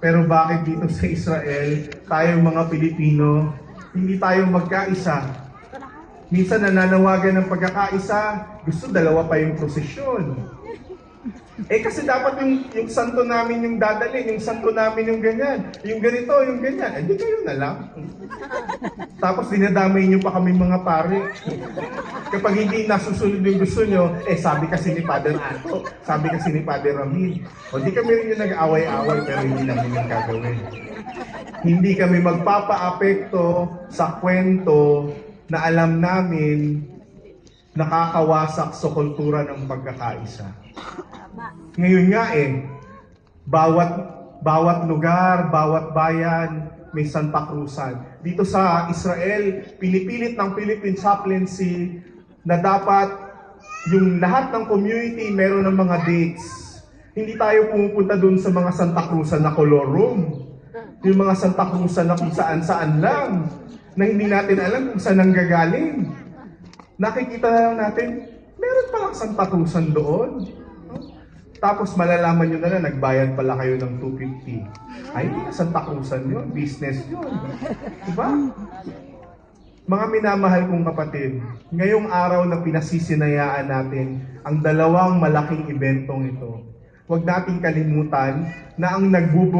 Pero bakit dito sa Israel, tayong mga Pilipino, hindi tayo magkaisa? Minsan nananawagan ng pagkakaisa, gusto dalawa pa yung prosesyon. Eh kasi dapat yung, yung santo namin yung dadalhin, yung santo namin yung ganyan, yung ganito, yung ganyan. Eh di kayo na lang. Tapos dinadamay niyo pa kami mga pare. Kapag hindi nasusunod yung gusto nyo, eh sabi kasi ni Father Ato, sabi kasi ni Father Ramil. O di kami rin yung nag-away-away pero hindi namin yung gagawin. Hindi kami magpapa-apekto sa kwento na alam namin nakakawasak sa kultura ng pagkakaisa. Ngayon nga eh, bawat bawat lugar, bawat bayan may Santa Cruzan. Dito sa Israel, pinipilit ng Philippine Chaplaincy na dapat yung lahat ng community meron ng mga dates. Hindi tayo pumupunta dun sa mga Santa Cruzan na color room. Yung mga Santa Cruzan na kung saan-saan lang. Na hindi natin alam kung saan nanggagaling. Nakikita na lang natin, meron palang Santa Cruzan doon. Tapos malalaman nyo na na nagbayad pala kayo ng 250. Ay, hindi na Santa Cruzan yun. Business yun. Diba? Mga minamahal kong kapatid, ngayong araw na pinasisinayaan natin ang dalawang malaking eventong ito, huwag nating kalimutan na ang nagbubuk